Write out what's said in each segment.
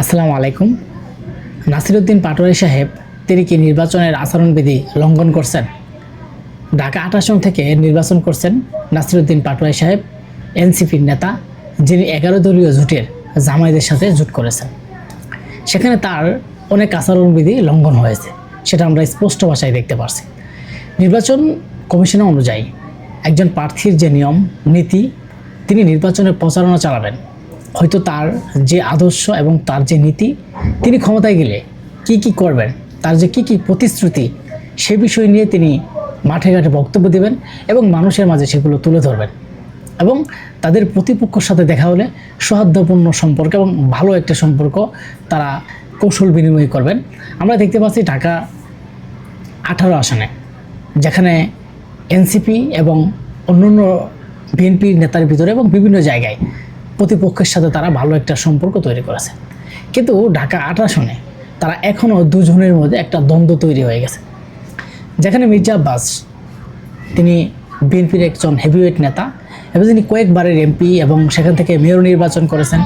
আসসালামু আলাইকুম। নাসিরুদ্দিন পাটোয়ারি সাহেব তিনি কি নির্বাচনের আচরণবিধি লঙ্ঘন করছেন। ঢাকা আট থেকে নির্বাচন করছেন নাসিরুদ্দিন পাটোয়ারি সাহেব, এনসিপির নেতা, যিনি এগারো দলীয় জোটের জামাইদের সাথে জোট করেছেন। সেখানে তার অনেক আচরণবিধি লঙ্ঘন হয়েছে, সেটা আমরা স্পষ্ট ভাষায় দেখতে পারছি। নির্বাচন কমিশন অনুযায়ী একজন প্রার্থীর যে নিয়ম, নীতি, তিনি নির্বাচনের প্রচারণা চালাবেন। হয়তো তার যে আদর্শ এবং তার যে নীতি, তিনি ক্ষমতায় গেলে কি কি করবেন, তার যে কি কি প্রতিশ্রুতি, সে বিষয় নিয়ে তিনি মাঠে ঘাটে বক্তব্য দেবেন এবং মানুষের মাঝে সেগুলো তুলে ধরবেন। এবং তাদের প্রতিপক্ষর সাথে দেখা হলে সৌহার্দ্যপূর্ণ সম্পর্ক এবং ভালো একটা সম্পর্ক তারা কৌশল বিনিময় করবেন। আমরা দেখতে পাচ্ছি ঢাকা আঠারো আসনে, যেখানে এনসিপি এবং অন্যান্য বিএনপি নেতার ভিতরে এবং বিভিন্ন জায়গায় প্রতিপক্ষের সাথে তারা ভালো একটা সম্পর্ক তৈরি করেছে। কিন্তু ঢাকা আট আসনে তারা এখনও দুজনের মধ্যে একটা দ্বন্দ্ব তৈরি হয়ে গেছে। যেখানে মির্জা আব্বাস, তিনি বিএনপির একজন হেভিওয়েট নেতা এবং তিনি কয়েকবারের এমপি এবং সেখান থেকে মেয়র নির্বাচন করেছেন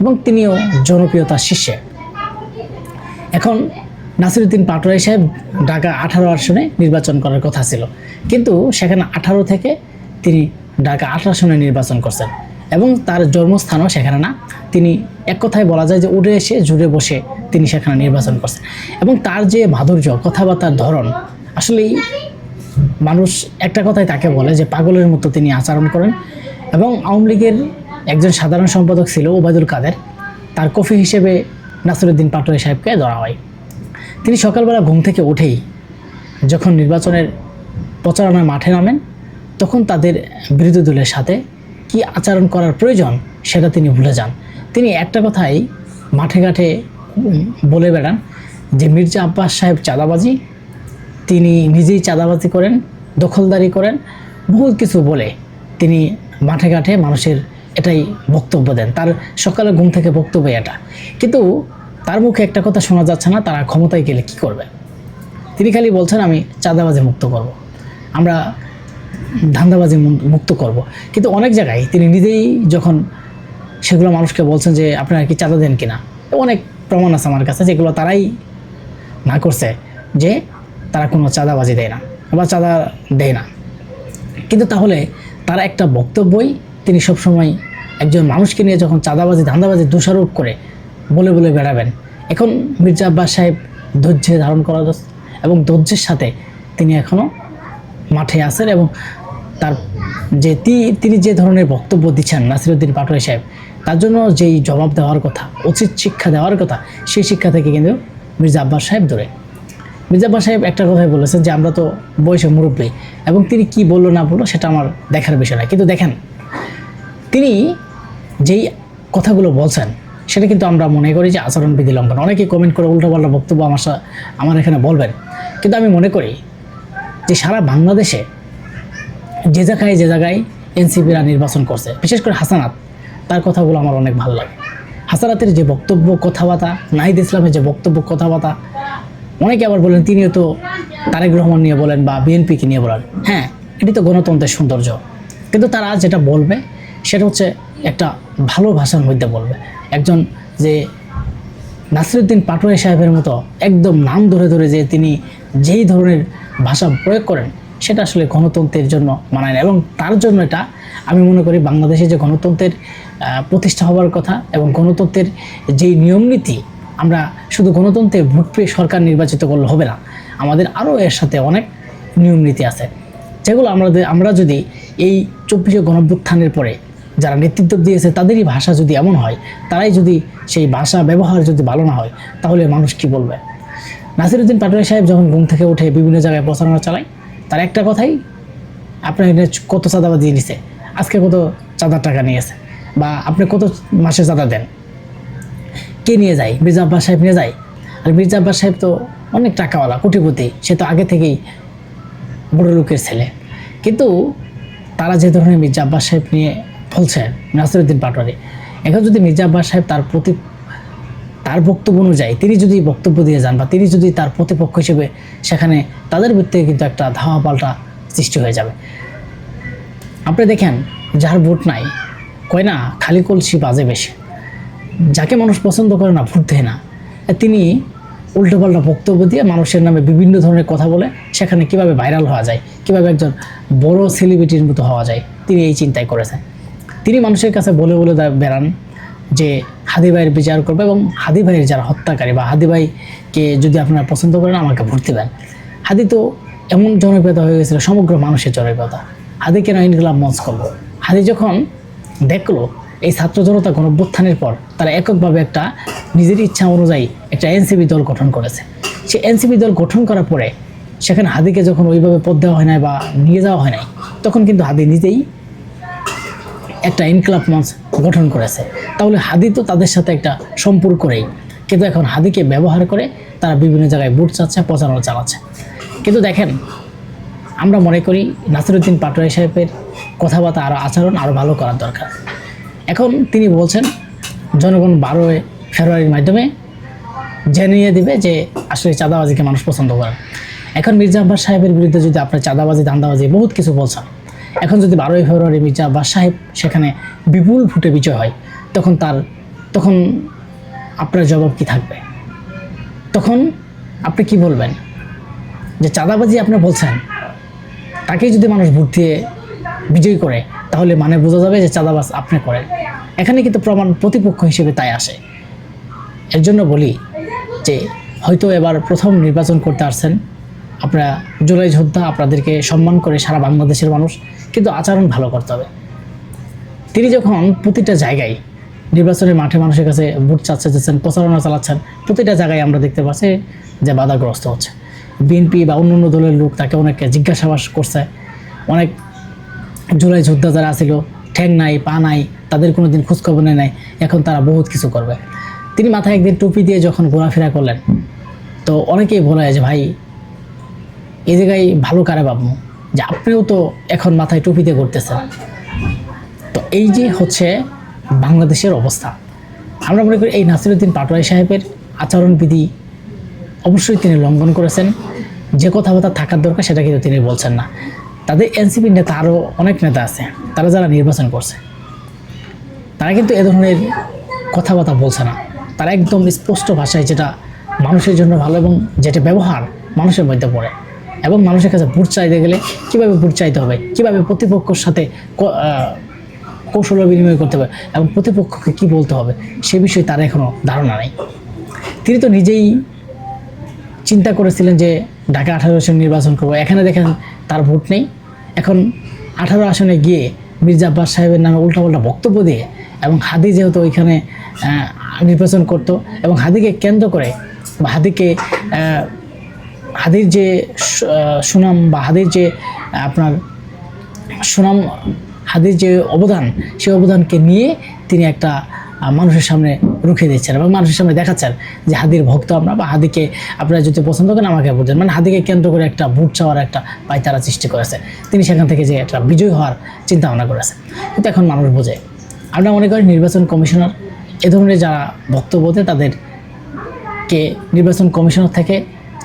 এবং তিনিও জনপ্রিয়তার শীর্ষে। এখন নাসিরুদ্দিন পাটোয়ারি সাহেব ঢাকা আঠারো আসনে নির্বাচন করার কথা ছিল। কিন্তু সেখানে আঠারো থেকে তিনি ঢাকা আঠারো আসনে নির্বাচন করছেন। এবং তার জন্মস্থানও সেখানে না। তিনি এক কথায় বলা যায় যে উড়ে এসে জুড়ে বসে তিনি সেখানে নির্বাচন করছেন। এবং তার যে মাধুর্য, কথাবার্তার ধরন, আসলেই মানুষ একটা কথাই তাকে বলে যে পাগলের মতো তিনি আচরণ করেন। এবং আওয়ামী লীগের একজন সাধারণ সম্পাদক ছিল ওবায়দুল কাদের। তার কফি হিসেবে নাসিরুদ্দিন পাটোয়ারি সাহেবকে ধরা হয়। তিনি সকালবেলা ঘুম থেকে উঠেই যখন নির্বাচনের প্রচারণার মাঠে নামেন, তখন তাদের বিরোধী দলের সাথে কি আচরণ করার প্রয়োজন সেটা তিনি ভুলে যান। তিনি একটা কথাই মাঠে ঘাটে বলে বেড়ান যে, মির্জা আব্বাস সাহেব চাঁদাবাজি, তিনি নিজেই চাঁদাবাজি করেন, দখলদারি করেন, বহুত কিছু বলে তিনি মাঠে ঘাটে মানুষের এটাই বক্তব্য দেন। তার সকালে ঘুম থেকে বক্তব্য এটা। কিন্তু তার মুখে একটা কথা শোনা যাচ্ছে না, তারা ক্ষমতায় গেলে কি করবে? তিনি খালি বলছেন, আমি চাঁদাবাজি মুক্ত করব। আমরা ধান্দাবাজি মুক্ত করব। কিন্তু অনেক জায়গায় তিনি নিজেই যখন সেগুলো মানুষকে বলছেন যে, আপনারা কি চাঁদা দেন কিনা অনেক প্রমাণ আছে আমার কাছে, যেগুলো তারাই না করছে যে তারা কোনো চাঁদাবাজি দেয় না বা চাঁদা দেয় না কিন্তু তাহলে তারা একটা বক্তব্যই তিনি সবসময় একজন মানুষকে নিয়ে যখন চাঁদাবাজি, ধান্দাবাজি, দোষারোপ করে বলে বলে বেড়াবেন, এখন মির্জা আব্বাস সাহেব ধৈর্য ধারণ করা এবং ধৈর্যের সাথে তিনি এখনও মাঠে আছেন এবং তার যে তিনি যে ধরনের বক্তব্য দিচ্ছেন নাসিরুদ্দিন পাটোয়ারি সাহেব, তার জন্য যেই জবাব দেওয়ার কথা, উচিত শিক্ষা দেওয়ার কথা, সেই শিক্ষা থেকে কিন্তু মির্জা আব্বাস সাহেব দূরে। মির্জা আব্বাস সাহেব একটা কথাই বলেছেন যে, আমরা তো বয়সে মুরব্বী এবং তিনি কি বলল না বলল সেটা আমার দেখার বিষয় না কিন্তু দেখেন, তিনি যেই কথাগুলো বলছেন, সেটা কিন্তু আমরা মনে করি যে আচরণবিধি লঙ্ঘন। অনেকে কমেন্ট করে উল্টোপাল্টা বক্তব্য আমার আমার এখানে বলবেন। কিন্তু আমি মনে করি যে সারা বাংলাদেশে যে জায়গায় যে জায়গায় এনসিপিরা নির্বাচন করছে, বিশেষ করে হাসানাত, তার কথাগুলো আমার অনেক ভালো লাগে। হাসানাতের যে বক্তব্য, কথাবার্তা, নাহিদ ইসলামের যে বক্তব্য, কথাবার্তা, অনেকে আবার বলেন, তিনিও তো তারেক রহমান নিয়ে বলেন বা বিএনপিকে নিয়ে বলেন। হ্যাঁ এটি তো গণতন্ত্রের সৌন্দর্য। কিন্তু তারা যেটা বলবে, সেটা হচ্ছে একটা ভালো ভাষার মধ্যে বলবে। একজন যে নাসিরুদ্দিন পাটোয়ারি সাহেবের মতো একদম নাম ধরে ধরে যে তিনি যেই ধরনের ভাষা প্রয়োগ করেন সেটা আসলে গণতন্ত্রের জন্য মানায় না। এবং তার জন্য এটা আমি মনে করি বাংলাদেশে যে গণতন্ত্রের প্রতিষ্ঠা হওয়ার কথা এবং গণতন্ত্রের যেই নিয়মনীতি আমরা শুধু গণতন্ত্রে ভোট পেয়ে সরকার নির্বাচিত করলে হবে না। আমাদের আরও এর সাথে অনেক নিয়মনীতি আছে, যেগুলো আমাদের, আমরা যদি এই চব্বিশে গণভ্যুত্থানের পরে যারা নেতৃত্ব দিয়েছে তাদেরই ভাষা যদি এমন হয়, তারাই যদি সেই ভাষা ব্যবহার যদি ভালো না হয়, তাহলে মানুষ কি বলবে? নাসিরুদ্দিন পাটোয়ারি সাহেব যখন ঘুম থেকে উঠে বিভিন্ন জায়গায় প্রচারণা চালায় তার একটা কথাই, আপনার কত চাঁদাবাজি নিছে আজকে কত চাঁদার টাকা নিয়েছে? বা আপনি কত মাসে চাঁদা দেন? কে নিয়ে যায়? মির্জা আব্বাস সাহেব নিয়ে যায়? আর মির্জা আব্বাস সাহেব তো অনেক টাকাওয়ালা, কোটিপতি। সে তো আগে থেকেই বড় লোকের ছেলে। কিন্তু তারা যে ধরনের মির্জা আব্বাস সাহেব নিয়ে বলছে নাসিরুদ্দিন পাটোয়ারি, এখন যদি মির্জা আব্বাস সাহেব তার প্রতি তার বক্তব্য অনুযায়ী তিনি যদি বক্তব্য দিয়ে যান বা তিনি যদি তার প্রতিপক্ষ হিসেবে সেখানে তাদের ভিত্তিতে কিন্তু একটা ধাওয়া পাল্টা সৃষ্টি হয়ে যাবে। আপনি দেখেন, যার ভোট নাই, কয় না, খালি কলসি বাজে বেশি। যাকে মানুষ পছন্দ করে না, ভোট দেয় না। তিনি উল্টোপাল্টা বক্তব্য দিয়ে মানুষের নামে বিভিন্ন ধরনের কথা বলে সেখানে কীভাবে ভাইরাল হওয়া যায়, কীভাবে একজন বড় সেলিব্রিটির মতো হওয়া যায়, তিনি এই চিন্তাই করেছেন। তিনি মানুষের কাছে বলে বলে বেড়ান যে হাদি ভাইয়ের বিচার করবে এবং হাদি ভাইয়ের যারা হত্যাকারী বা হাদি ভাইকে যদি আপনারা পছন্দ করেন, আমাকে ভোট দেবেন। হাদি তো এমন জনপ্রিয়তা হয়ে গেছিল, সমগ্র মানুষের জনপ্রিয়তা। হাদি কেন ইনকলাব মঞ্চ করল। হাদি যখন দেখল এই ছাত্র জনতা গণভ্যুত্থানের পর তারা এককভাবে একটা নিজের ইচ্ছা অনুযায়ী একটা এনসিপি দল গঠন করেছে। সে এনসিপি দল গঠন করার পরে সেখানে হাদিকে যখন ওইভাবে পদ দেওয়া হয় নাই বা নিয়ে যাওয়া হয় নাই, তখন কিন্তু হাদি নিজেই একটা ইনকলাব মঞ্চ গঠন করেছে। তাহলে হাদি তো তাদের সাথে একটা সম্পর্ক নেই। কিন্তু এখন হাদিকে ব্যবহার করে তারা বিভিন্ন জায়গায় বুট চাচ্ছে, প্রচারণা চালাচ্ছে। কিন্তু দেখেন, আমরা মনে করি নাসিরুদ্দিন পাটোয়ারি সাহেবের কথাবার্তা আরও আচরণ আরও ভালো করার দরকার। এখন তিনি বলছেন, জনগণ বারোই ফেব্রুয়ারির মাধ্যমে জানিয়ে দিবে যে আসলে চাঁদাবাজিকে মানুষ পছন্দ করে। এখন মির্জা আব্বাস সাহেবের বিরুদ্ধে যদি আপনার চাঁদাবাজি, দান্দাবাজি, বহুত কিছু বলছেন এখন যদি বারোই ফেব্রুয়ারি মির্জা আব্বাস সাহেব সেখানে বিপুল ভোটে বিজয় হয়, তখন তার, তখন আপনার জবাব কি থাকবে? তখন আপনি কি বলবেন? যে চাঁদাবাজি আপনি বলছেন, তাকেই যদি মানুষ ভোট দিয়ে বিজয়ী করে, তাহলে মানে বোঝা যাবে যে চাঁদাবাজ আপনি করেন। এখানে কিন্তু প্রমাণ প্রতিপক্ষ হিসেবে তাই আসে। এর জন্য বলি যে, হয়তো এবার প্রথম নির্বাচন করতে আসছেন, আপনারা জুলাই যোদ্ধা আপনাদেরকে সম্মান করে সারা বাংলাদেশের মানুষ কিন্তু আচরণ ভালো করতে হবে। তিনি যখন প্রতিটা জায়গায় নির্বাচনের মাঠে মানুষের কাছে ভোট চাচ্ছে যাচ্ছেন প্রচারণা চালাচ্ছেন, প্রতিটা জায়গায় আমরা দেখতে পাচ্ছি যে বাধাগ্রস্ত হচ্ছে। বিএনপি বা অন্য অন্য দলের লোক তাকে অনেক জিজ্ঞাসাবাস করছে। অনেক জুলাই যোদ্ধা যারা আছিল ঠ্যাং নাই, পা নাই, তাদের কোনো দিন খোঁজখবর নেয় নাই, এখন তারা বহুত কিছু করবে। তিনি মাথায় একদিন টুপি দিয়ে যখন ঘোরাফেরা করলেন, তো অনেকেই বলে যে, ভাই এই জায়গায় ভালো কারে পাবো যে আপনিও তো এখন মাথায় টুপি দিয়ে ঘুরতেছেন। তো এই যে হচ্ছে বাংলাদেশের অবস্থা, আমরা মনে করি এই নাসিরুদ্দিন পাটোয়ারি সাহেবের আচরণবিধি অবশ্যই তিনি লঙ্ঘন করেছেন। যে কথাবার্তা থাকার দরকার সেটা কিন্তু তিনি বলছেন না। তাদের এনসিপি নেতা আরও অনেক নেতা আছে, তারা যারা নির্বাচন করছে, তারা কিন্তু এ ধরনের কথাবার্তা বলছে না। তারা একদম স্পষ্ট ভাষায় যেটা মানুষের জন্য ভালো এবং যেটা ব্যবহার মানুষের মধ্যে পড়ে। এবং মানুষের কাছে ভোট চাইতে গেলে কীভাবে ভোট চাইতে হবে? কীভাবে প্রতিপক্ষর সাথে কৌশল বিনিময় করতে হবে এবং প্রতিপক্ষকে কী বলতে হবে? সে বিষয়ে তার এখনও ধারণা নেই। তিনি তো নিজেই চিন্তা করেছিলেন যে ঢাকা আঠারো আসন নির্বাচন করব। এখানে দেখেন তার ভোট নেই। এখন আঠারো আসনে গিয়ে মির্জা আব্বাস সাহেবের নামে উল্টাপাল্টা বক্তব্য দিয়ে এবং হাদি যেহেতু ওইখানে নির্বাচন করত এবং হাদিকে কেন্দ্র করে বা হাদিকে হাদির যে সুনাম বা হাদির যে, আপনার সুনাম, হাদির যে অবদান, সেই অবদানকে নিয়ে তিনি একটা মানুষের সামনে রুখে দিচ্ছেন এবং মানুষের সামনে দেখাচ্ছেন যে হাদির ভক্ত আমরা বা হাদিকে আপনারা যদি পছন্দ করেন আমাকে দেন মানে হাদিকে কেন্দ্র করে একটা ভোট চাওয়ার একটা পায়তারা সৃষ্টি করেছে। তিনি সেখান থেকে যে একটা বিজয় হওয়ার চিন্তা ভাবনা করেছে। কিন্তু এখন মানুষ বোঝে, আমরা মনে করি নির্বাচন কমিশনার, এ ধরনের যারা বক্তব্য দেয় তাদেরকে নির্বাচন কমিশনার থেকে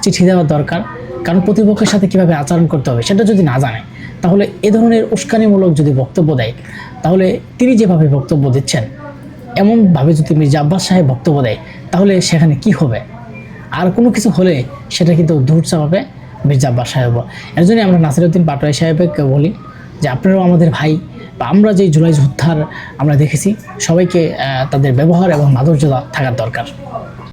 চিঠি দেওয়া দরকার। কারণ প্রতিপক্ষের সাথে কীভাবে আচরণ করতে হবে সেটা যদি না জানে, তাহলে এ ধরনের উস্কানিমূলক যদি বক্তব্য দেয়, তাহলে তিনি যেভাবে বক্তব্য দিচ্ছেন, এমনভাবে যদি মির্জা আব্বাস সাহেব বক্তব্য দেয়, তাহলে সেখানে কি হবে? আর কোনো কিছু হলে সেটা কিন্তু দূর চাপাবে মির্জা আব্বাস সাহেব এর জন্যই আমরা নাসিরুদ্দিন পাটোয়ারি সাহেবকে বলি যে, আপনারাও আমাদের ভাই বা আমরা যে জুলাই যোদ্ধার আমরা দেখেছি, সবাইকে তাদের ব্যবহার এবং মাধুর্যতা থাকার দরকার।